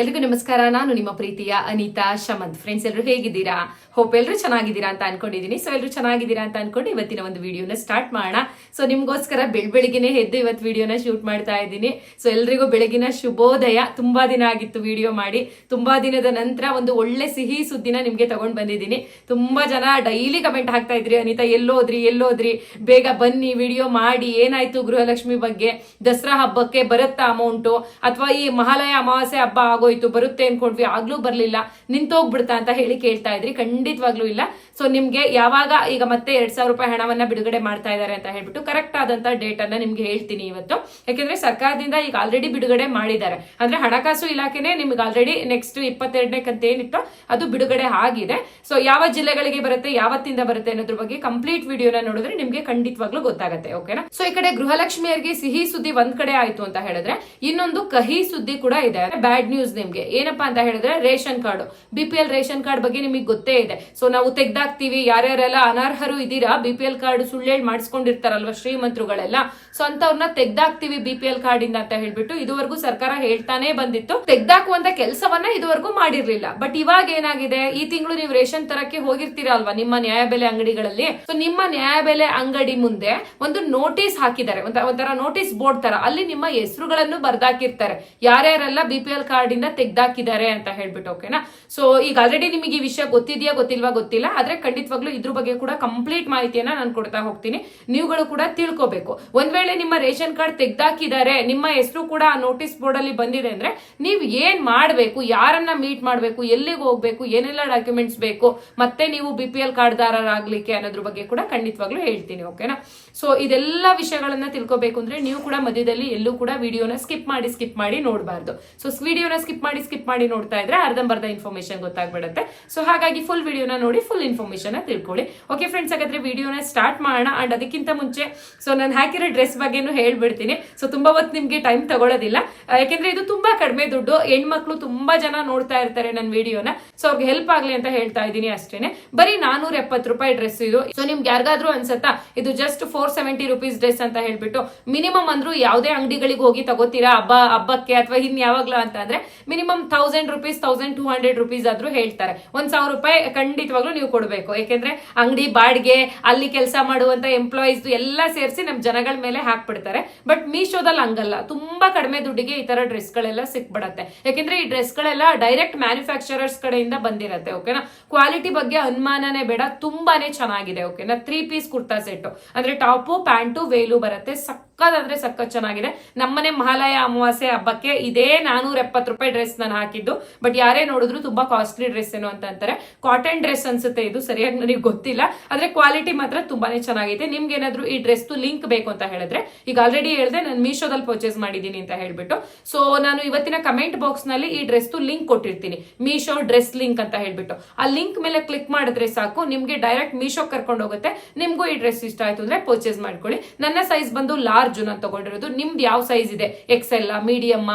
ಎಲ್ರಿಗೂ ನಮಸ್ಕಾರ. ನಾನು ನಿಮ್ಮ ಪ್ರೀತಿಯ ಅನಿತಾ ಶಮಂತ್. ಫ್ರೆಂಡ್ಸ್ ಎಲ್ಲರೂ ಹೇಗಿದ್ದೀರಾ? ಹೋಪ್ ಎಲ್ಲರೂ ಚೆನ್ನಾಗಿದ್ದೀರಾ ಅಂತ ಅನ್ಕೊಂಡಿದ್ದೀನಿ ಸೊ ಎಲ್ಲರೂ ಚೆನ್ನಾಗಿದ್ದೀರಾ ಅಂತ ಅನ್ಕೊಂಡು ಇವತ್ತಿನ ಒಂದು ವಿಡಿಯೋನ ಸ್ಟಾರ್ಟ್ ಮಾಡೋಣ. ಸೊ ನಿಮಗೋಸ್ಕರ ಬೆಳ್ ಬೆಳಿಗ್ಗೆನೆ ಎದ್ದು ಇವತ್ತು ವಿಡಿಯೋನ ಶೂಟ್ ಮಾಡ್ತಾ ಇದ್ದೀನಿ. ಸೊ ಎಲ್ರಿಗೂ ಬೆಳಗಿನ ಶುಭೋದಯ. ತುಂಬಾ ದಿನ ಆಗಿತ್ತು ವಿಡಿಯೋ ಮಾಡಿ. ತುಂಬಾ ದಿನದ ನಂತರ ಒಂದು ಒಳ್ಳೆ ಸಿಹಿ ಸುದ್ದಿನ ನಿಮ್ಗೆ ತಗೊಂಡ್ ಬಂದಿದ್ದೀನಿ. ತುಂಬಾ ಜನ ಡೈಲಿ ಕಮೆಂಟ್ ಹಾಕ್ತಾ ಇದ್ರಿ. ಅನಿತಾ, ಎಲ್ಲೋದ್ರಿ ಎಲ್ಲೋದ್ರಿ? ಬೇಗ ಬನ್ನಿ, ವಿಡಿಯೋ ಮಾಡಿ. ಏನಾಯ್ತು ಗೃಹಲಕ್ಷ್ಮಿ ಬಗ್ಗೆ? ದಸರಾ ಹಬ್ಬಕ್ಕೆ ಬರುತ್ತಾ ಅಮೌಂಟು ಅಥವಾ ಈ ಮಹಾಲಯ ಅಮಾವಾಸ್ಯ ಹಬ್ಬ ಆಗೋಯ್ತು ಬರುತ್ತೆ ಅನ್ಕೊಂಡ್ವಿ, ಆಗ್ಲೂ ಬರ್ಲಿಲ್ಲ, ನಿಂತೋಗ್ಬಿಡ್ತಾ ಅಂತ ಹೇಳಿ ಕೇಳ್ತಾ ಇದ್ರಿ. ಖಂಡಿತವಾಗ್ಲೂ ಇಲ್ಲ. ಸೊ ನಿಮ್ಗೆ ಯಾವಾಗ ಈಗ ಮತ್ತೆ ಎರಡ್ ಸಾವಿರ ರೂಪಾಯಿ ಹಣವನ್ನ ಬಿಡುಗಡೆ ಮಾಡ್ತಾ ಇದ್ದಾರೆ ಅಂತ ಹೇಳ್ಬಿಟ್ಟು ಕರೆಕ್ಟ್ ಆದಂತ ಡೇಟ್ ಅನ್ನ ನಿಮ್ಗೆ ಹೇಳ್ತೀನಿ ಇವತ್ತು. ಯಾಕೆಂದ್ರೆ ಸರ್ಕಾರದಿಂದ ಈಗ ಆಲ್ರೆಡಿ ಬಿಡುಗಡೆ ಮಾಡಿದ್ದಾರೆ. ಅಂದ್ರೆ ಹಣಕಾಸು ಇಲಾಖೆನೆ ನಿಮ್ಗೆ ಆಲ್ರೆಡಿ ನೆಕ್ಸ್ಟ್ ಇಪ್ಪತ್ತೆರಡನೇ ಕಂತ ಏನಿತ್ತು ಅದು ಬಿಡುಗಡೆ ಆಗಿದೆ. ಸೊ ಯಾವ ಜಿಲ್ಲೆಗಳಿಗೆ ಬರುತ್ತೆ, ಯಾವತ್ತಿಂದ ಬರುತ್ತೆ ಅನ್ನೋದ್ರ ಬಗ್ಗೆ ಕಂಪ್ಲೀಟ್ ವಿಡಿಯೋನ ನೋಡಿದ್ರೆ ನಿಮ್ಗೆ ಖಂಡಿತವಾಗ್ಲೂ ಗೊತ್ತಾಗುತ್ತೆ ಓಕೆನಾ ಸೊ ಈ ಕಡೆ ಗೃಹಲಕ್ಷ್ಮಿಯರಿಗೆ ಸಿಹಿ ಸುದ್ದಿ ಒಂದ್ ಕಡೆ ಆಯ್ತು ಅಂತ ಹೇಳಿದ್ರೆ, ಇನ್ನೊಂದು ಕಹಿ ಸುದ್ದಿ ಕೂಡ ಇದೆ. ಬ್ಯಾಡ್ ನ್ಯೂಸ್ ನಿಮ್ಗೆ. ಏನಪ್ಪಾ ಅಂತ ಹೇಳಿದ್ರೆ ration card. B P L ration card ಬಗ್ಗೆ ನಿಮಗೆ ಗೊತ್ತೇ ಇದೆ. ಸೊ ನಾವು ತೆಗ್ದಾಕ್ತಿವಿ, ಯಾರ್ಯಾರೆಲ್ಲ ಅನರ್ಹರು ಇದೀರಾ ಬಿ ಪಿ ಎಲ್ ಕಾರ್ಡ್ ಸುಳ್ಳೇಳ್ ಮಾಡಿಸ್ಕೊಂಡಿರ್ತಾರಲ್ವಾ ಶ್ರೀಮಂತರುಗಳೆಲ್ಲ? ಸೊ ಅಂತವ್ರನ್ನ ತೆಗ್ದಾಕ್ತಿವಿ ಬಿ ಪಿ ಎಲ್ ಕಾರ್ಡ್ ಇಂದ ಅಂತ ಹೇಳ್ಬಿಟ್ಟು ಇದುವರೆಗೂ ಸರ್ಕಾರ ಹೇಳ್ತಾನೆ ಬಂದಿತ್ತು. ತೆಗ್ದಾಕುವಂತ ಕೆಲಸವನ್ನ ಇದುವರೆಗೂ ಮಾಡಿರ್ಲಿಲ್ಲ. ಬಟ್ ಇವಾಗ ಏನಾಗಿದೆ? ಈ ತಿಂಗಳು ನೀವು ರೇಷನ್ ತರಕ್ಕೆ ಹೋಗಿರ್ತೀರಾ ಅಲ್ವಾ ನಿಮ್ಮ ನ್ಯಾಯಬೆಲೆ ಅಂಗಡಿಗಳಲ್ಲಿ? ಸೊ ನಿಮ್ಮ ನ್ಯಾಯಬೆಲೆ ಅಂಗಡಿ ಮುಂದೆ ಒಂದು ನೋಟಿಸ್ ಹಾಕಿದ್ದಾರೆ. ಒಂಥ- ಒಂಥರ ನೋಟಿಸ್ ಬೋರ್ಡ್ ತರ. ಅಲ್ಲಿ ನಿಮ್ಮ ಹೆಸರುಗಳನ್ನು ಬರ್ದಾಕಿರ್ತಾರೆ. ಯಾರ್ಯಾರೆಲ್ಲ ಬಿ ಪಿ ಎಲ್ ಕಾರ್ಡ್ ತೆಗ್ದಾಕಿದ್ದಾರೆ ಅಂತ ಹೇಳ್ಬಿಟ್ಟು ಓಕೆನಾ ಸೊ ಈಗ ಆಲ್ರೆಡಿ ನಿಮಗೆ ಈ ವಿಷಯ ಗೊತ್ತಿದೆಯಾ, ಗೊತ್ತಿಲ್ವಾ, ಗೊತ್ತಿಲ್ಲ. ಆದ್ರೆ ಖಂಡಿತವಾಗ್ಲೂ ಇದ್ರ ಬಗ್ಗೆ ಕೂಡ ಕಂಪ್ಲೀಟ್ ಮಾಹಿತಿಯನ್ನ ನಾನು ಕೊಡ್ತಾ ಹೋಗ್ತೀನಿ. ನೀವುಗಳು ಕೂಡ ತಿಳ್ಕೊಬೇಕು. ಒಂದ್ ವೇಳೆ ನಿಮ್ಮ ರೇಷನ್ ಕಾರ್ಡ್ ತೆಗ್ದಾಕಿದ್ದಾರೆ, ನಿಮ್ಮ ಹೆಸರು ಕೂಡ ನೋಟಿಸ್ ಬೋರ್ಡ್ ಅಲ್ಲಿ ಬಂದಿದೆ ಅಂದ್ರೆ ನೀವು ಏನ್ ಮಾಡ್ಬೇಕು, ಯಾರನ್ನ ಮೀಟ್ ಮಾಡ್ಬೇಕು, ಎಲ್ಲಿಗೆ ಹೋಗ್ಬೇಕು, ಏನೆಲ್ಲ ಡಾಕ್ಯುಮೆಂಟ್ಸ್ ಬೇಕು, ಮತ್ತೆ ನೀವು ಬಿ ಪಿ ಎಲ್ ಅನ್ನೋದ್ರ ಬಗ್ಗೆ ಕೂಡ ಖಂಡಿತವಾಗ್ಲೂ ಹೇಳ್ತೀನಿ ಓಕೆನಾ ಸೊ ಇದೆಲ್ಲ ವಿಷಯಗಳನ್ನ ತಿಳ್ಕೊಬೇಕು ಅಂದ್ರೆ ನೀವು ಕೂಡ ಮಧ್ಯದಲ್ಲಿ ಎಲ್ಲೂ ಕೂಡ ವಿಡಿಯೋನ ಸ್ಕಿಪ್ ಮಾಡಿ ಸ್ಕಿಪ್ ಮಾಡಿ ನೋಡಬಾರ್ದು. ಸೊ ವಿಡಿಯೋನ ಸ್ಕಿಪ್ ಮಾಡಿ ಸ್ಕಿಪ್ ಮಾಡಿ ನೋಡ್ತಾ ಇದ್ರೆ ಅರ್ಧಂಬರ್ಧ ಇನ್ಫಾರ್ಮೇಶನ್ ಗೊತ್ತಾಗ್ಬಿಡುತ್ತೆ. ಸೊ ಹಾಗಾಗಿ ಫುಲ್ ವಿಡಿಯೋನ ನೋಡಿ ಫುಲ್ ಇನ್ಫಾರ್ಮೇಶನ್ ತಿಳ್ಕೊಳ್ಳಿ. ಓಕೆ ಫ್ರೆಂಡ್ಸ್ ಹಾಗಾದ್ರೆ ವಿಡಿಯೋನ ಸ್ಟಾರ್ಟ್ ಮಾಡೋಣ. ಅಂಡ್ ಅದಕ್ಕಿಂತ ಮುಂಚೆ ಸೊ ನಾನು ಹಾಕಿರೋ ಡ್ರೆಸ್ ಬಗ್ಗೆನೂ ಹೇಳ್ಬಿಡ್ತೀನಿ. ಸೊ ತುಂಬಾ ಹೊತ್ತು ನಿಮ್ಗೆ ಟೈಮ್ ತಗೊಳ್ಳೋದಿಲ್ಲ ಯಾಕೆಂದ್ರೆ ಇದು ತುಂಬಾ ಕಡಿಮೆ ದುಡ್ಡು. ಹೆಣ್ಮಕ್ಳು ತುಂಬಾ ಜನ ನೋಡ್ತಾ ಇರ್ತಾರೆ ನನ್ನ ವಿಡಿಯೋನ ಸೊ ಅವ್ರಿಗೆ ಹೆಲ್ಪ್ ಆಗ್ಲಿ ಅಂತ ಹೇಳ್ತಾ ಇದ್ದೀನಿ ಅಷ್ಟೇನೆ. ಬರೀ ನಾನೂರ ರೂಪಾಯಿ ಡ್ರೆಸ್ ಇದು. ಸೊ ನಿಮ್ಗೆ ಯಾರಿಗಾದ್ರೂ ಅನ್ಸತ್ತಾ, ಇದು just four seventy rupees dress ಅಂತ ಹೇಳ್ಬಿಟ್ಟು ಮಿನಿಮಮ್ ಅಂದ್ರೂ ಯಾವುದೇ ಅಂಗಡಿಗಳಿಗೆ ಹೋಗಿ ತಗೋತೀರಾ? ಹಬ್ಬ, ಹಬ್ಬಕ್ಕೆ ಅಥವಾ ಇನ್ ಯಾವಾಗ್ಲೂ ಅಂತ ಅಂದ್ರೆ minimum thousand rupees thousand two hundred rupees ಆದ್ರೂ ಹೇಳ್ತಾರೆ. ಒಂದ್ ಸಾವಿರ ರೂಪಾಯಿ ಖಂಡಿತವಾಗ್ಲೂ ನೀವು ಕೊಡಬೇಕು. ಯಾಕೆಂದ್ರೆ ಅಂಗಡಿ, ಬಾಡಿಗೆ, ಅಲ್ಲಿ ಕೆಲಸ ಮಾಡುವಂತ ಎಂಪ್ಲಾಯೀಸ್ ಎಲ್ಲ ಸೇರಿಸಿ ನಮ್ ಜನಗಳ ಮೇಲೆ ಹಾಕ್ಬಿಡ್ತಾರೆ. ಬಟ್ ಮೀಶೋದಲ್ಲಿ ಹಂಗಲ್ಲ. ತುಂಬಾ ಕಡಿಮೆ ದುಡ್ಡಿಗೆ ಈ ತರ ಡ್ರೆಸ್ ಗಳೆಲ್ಲ ಸಿಕ್ಬಿಡತ್ತೆ. ಯಾಕೆಂದ್ರೆ ಈ ಡ್ರೆಸ್ ಗಳೆಲ್ಲ ಡೈರೆಕ್ಟ್ ಮ್ಯಾನುಫ್ಯಾಕ್ಚರರ್ಸ್ ಕಡೆಯಿಂದ ಬಂದಿರತ್ತೆ ಓಕೆನಾ ಕ್ವಾಲಿಟಿ ಬಗ್ಗೆ ಅನುಮಾನನೇ ಬೇಡ. ತುಂಬಾನೇ ಚೆನ್ನಾಗಿದೆ ಓಕೆನಾ ತ್ರೀ ಪೀಸ್ ಕುರ್ತಾ ಸೆಟ್ ಅಂದ್ರೆ ಟಾಪು, ಪ್ಯಾಂಟು, ವೇಲು ಬರುತ್ತೆ. ಸಕ್ಕತ್ ಚೆನ್ನಾಗಿದೆ. ನಮ್ಮನೆ ಮಹಾಲಯ ಅಮಾವಾಸ್ಯೆ ಹಬ್ಬಕ್ಕೆ ಇದೇ ನಾನೂರ ಎಪ್ಪತ್ತು ರೂಪಾಯಿ ಡ್ರೆಸ್ ನಾನು ಹಾಕಿದ್ದು. ಬಟ್ ಯಾರೇ ನೋಡಿದ್ರು ತುಂಬಾ ಕಾಸ್ಟ್ಲಿ ಡ್ರೆಸ್ ಏನು ಅಂತ ಅಂತಾರೆ. ಕಾಟನ್ ಡ್ರೆಸ್ ಅನ್ಸುತ್ತೆ ಇದು, ಸರಿಯಾಗಿ ನನಗೆ ಗೊತ್ತಿಲ್ಲ. ಆದ್ರೆ ಕ್ವಾಲಿಟಿ ಮಾತ್ರ ತುಂಬಾನೇ ಚೆನ್ನಾಗಿದೆ ನಿಮ್ಗೆ ಏನಾದ್ರು ಈ ಡ್ರೆಸ್ ಲಿಂಕ್ ಬೇಕು ಅಂತ ಹೇಳಿದ್ರೆ, ಈಗ ಆಲ್ರೆಡಿ ಹೇಳಿದೆ, ನಾನು ಮೀಶೋದಲ್ಲಿ ಪರ್ಚೇಸ್ ಮಾಡಿದ್ದೀನಿ ಅಂತ ಹೇಳ್ಬಿಟ್ಟು. ಸೊ ನಾನು ಇವತ್ತಿನ ಕಮೆಂಟ್ ಬಾಕ್ಸ್ನಲ್ಲಿ ಈ ಡ್ರೆಸ್ ಲಿಂಕ್ ಕೊಟ್ಟಿರ್ತೀನಿ. ಮೀಶೋ ಡ್ರೆಸ್ ಲಿಂಕ್ ಅಂತ ಹೇಳ್ಬಿಟ್ಟು. ಆ ಲಿಂಕ್ ಮೇಲೆ ಕ್ಲಿಕ್ ಮಾಡಿದ್ರೆ ಸಾಕು, ನಿಮ್ಗೆ ಡೈರೆಕ್ಟ್ ಮೀಶೋ ಕರ್ಕೊಂಡು ಹೋಗುತ್ತೆ. ನಿಮ್ಗೂ ಈ ಡ್ರೆಸ್ ಇಷ್ಟ ಆಯ್ತು ಅಂದ್ರೆ ಪರ್ಚೇಸ್ ಮಾಡ್ಕೊಳ್ಳಿ. ನನ್ನ ಸೈಜ್ ಬಂದು ಲಾರ್ಜ್ ನಾನು ತಗೊಂಡಿರೋದು. ನಿಮ್ದು ಯಾವ ಸೈಜ್ ಇದೆ? X L medium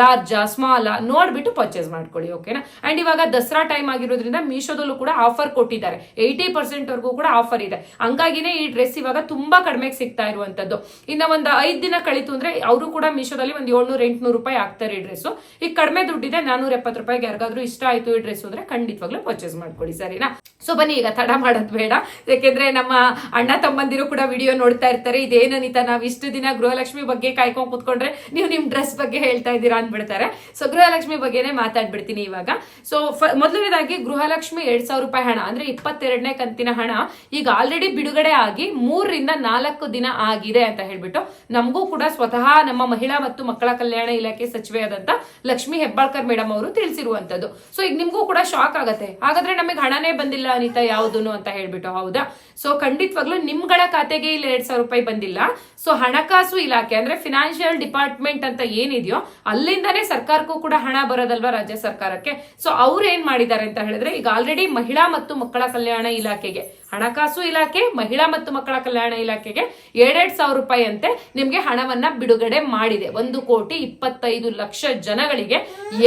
large small ನೋಡ್ಬಿಟ್ಟು ಪರ್ಚೇಸ್ ಮಾಡ್ಕೊಳ್ಳಿ ಓಕೆನಾ ಅಂಡ್ ಇವಾಗ ದಸರಾ ಟೈಮ್ ಆಗಿರೋದ್ರಿಂದ ಮೀಶೋದಲ್ಲೂ ಕೂಡ ಆಫರ್ ಕೊಟ್ಟಿದ್ದಾರೆ. ಏಯ್ಟಿ ಪರ್ಸೆಂಟ್ ವರೆಗೂ ಕೂಡ ಆಫರ್ ಇದೆ. ಹಂಗಾಗಿನೇ ಈ ಡ್ರೆಸ್ ಇವಾಗ ತುಂಬಾ ಕಡಿಮೆಗೆ ಸಿಗ್ತಾ ಇರುವಂತದ್ದು. ಇನ್ನ ಒಂದು ಐದ್ ದಿನ ಕಳಿತು ಅಂದ್ರೆ ಅವರು ಕೂಡ ಮೀಶೋದಲ್ಲಿ ಒಂದು ಏಳ್ನೂರ, ಎಂಟ್ನೂರು ರೂಪಾಯಿ ಆಗ್ತಾರೆ ಈ ಡ್ರೆಸ್ ಈಗ ಕಡಿಮೆ ದುಡ್ಡಿದೆ ನಾನೂರ ಎಪ್ಪತ್ತು ರೂಪಾಯಿಗೆ ಯಾರಿಗಾದ್ರೂ ಇಷ್ಟ ಆಯ್ತು ಈ ಡ್ರೆಸ್ ಅಂದ್ರೆ ಖಂಡಿತವಾಗ್ಲೂ ಪರ್ಚೇಸ್ ಮಾಡ್ಕೊಳ್ಳಿ, ಸರಿನಾ? ಸೊ ಬನ್ನಿ, ಈಗ ತಡ ಮಾಡೋದು ಬೇಡ. ಯಾಕೆಂದ್ರೆ ನಮ್ಮ ಅಣ್ಣ ತಮ್ಮಂದಿರು ಕೂಡ ವಿಡಿಯೋ ನೋಡ್ತಾ ಇರ್ತಾರೆ. ಇದೇನನಿತಾ ನಾವ್ ಇಷ್ಟು ದಿನ ಗೃಹಲಕ್ಷ್ಮಿ ಬಗ್ಗೆ ಕಾಯ್ಕೊಂಡು ಕೂತ್ಕೊಂಡ್ರೆ ನೀವು ನಿಮ್ ಡ್ರೆಸ್ ಬಗ್ಗೆ ಹೇಳ್ತಾ ಇದ್ದೀರಾ ಅಂದ್ಬಿಡ್ತಾರೆ. ಸೊ ಗೃಹಲಕ್ಷ್ಮಿ ಬಗ್ಗೆನೇ ಮಾತಾಡ್ಬಿಡ್ತೀನಿ ಇವಾಗ. ಸೊ ಮೊದಲನೇದಾಗಿ ಗೃಹಲಕ್ಷ್ಮಿ ಎರಡ್ ಸಾವಿರ ರೂಪಾಯಿ ಹಣ, ಅಂದ್ರೆ ಇಪ್ಪತ್ತೆರಡನೇ ಕಂತಿನ ಹಣ. ಈಗ ಆಲ್ರೆಡಿ ಬಿಡುಗಡೆ ಆಗಿ ಮೂರರಿಂದ ನಾಲ್ಕು ದಿನ ಆಗಿದೆ ಅಂತ ಹೇಳ್ಬಿಟ್ಟು ನಮಗೂ ಕೂಡ ಸ್ವತಃ ನಮ್ಮ ಮಹಿಳಾ ಮತ್ತು ಮಕ್ಕಳ ಕಲ್ಯಾಣ ಇಲಾಖೆ ಸಚಿವೆಯಾದಂತ ಲಕ್ಷ್ಮಿ ಹೆಬ್ಬಾಳ್ಕರ್ ಮೇಡಮ್ ಅವರು ತಿಳಿಸಿರುವಂತದ್ದು. ಸೊ ಈಗ ನಿಮ್ಗೂ ಕೂಡ ಶಾಕ್ ಆಗತ್ತೆ. ಹಾಗಾದ್ರೆ ನಮಗೆ ಹಣನೇ ಬಂದಿಲ್ಲ ಅನಿತಾ ಯಾವುದೂನು ಅಂತ ಹೇಳ್ಬಿಟ್ಟು, ಹೌದಾ? ಸೊ ಖಂಡಿತವಾಗ್ಲೂ ನಿಮ್ಗಳ ಖಾತೆಗೆ ಇಲ್ಲಿ ಎರಡ್ ಸಾವಿರ ರೂಪಾಯಿ ಬಂದಿಲ್ಲ. ಸೊ ಹಣಕಾಸು ಇಲಾಖೆ, ಅಂದ್ರೆ ಫಿನಾನ್ಷಿಯಲ್ ಡಿಪಾರ್ಟ್ಮೆಂಟ್ ಅಂತ ಏನಿದೆಯೋ ಅಲ್ಲಿಂದಾನೇ ಸರ್ಕಾರಕ್ಕೂ ಕೂಡ ಹಣ ಬರೋದಲ್ವಾ ರಾಜ್ಯ ಸರ್ಕಾರಕ್ಕೆ? ಸೊ ಅವ್ರು ಏನ್ ಮಾಡಿದ್ದಾರೆ ಅಂತ ಹೇಳಿದ್ರೆ, ಈಗ ಆಲ್ರೆಡಿ ಮಹಿಳಾ ಮತ್ತು ಮಕ್ಕಳ ಕಲ್ಯಾಣ ಇಲಾಖೆಗೆ, ಹಣಕಾಸು ಇಲಾಖೆ, ಮಹಿಳಾ ಮತ್ತು ಮಕ್ಕಳ ಕಲ್ಯಾಣ ಇಲಾಖೆಗೆ ಎರಡೆರಡ್ ಸಾವಿರ ರೂಪಾಯಿ ಅಂತೆ ನಿಮ್ಗೆ ಹಣವನ್ನ ಬಿಡುಗಡೆ ಮಾಡಿದೆ. ಒಂದು ಕೋಟಿ ಇಪ್ಪತ್ತೈದು ಲಕ್ಷ ಜನಗಳಿಗೆ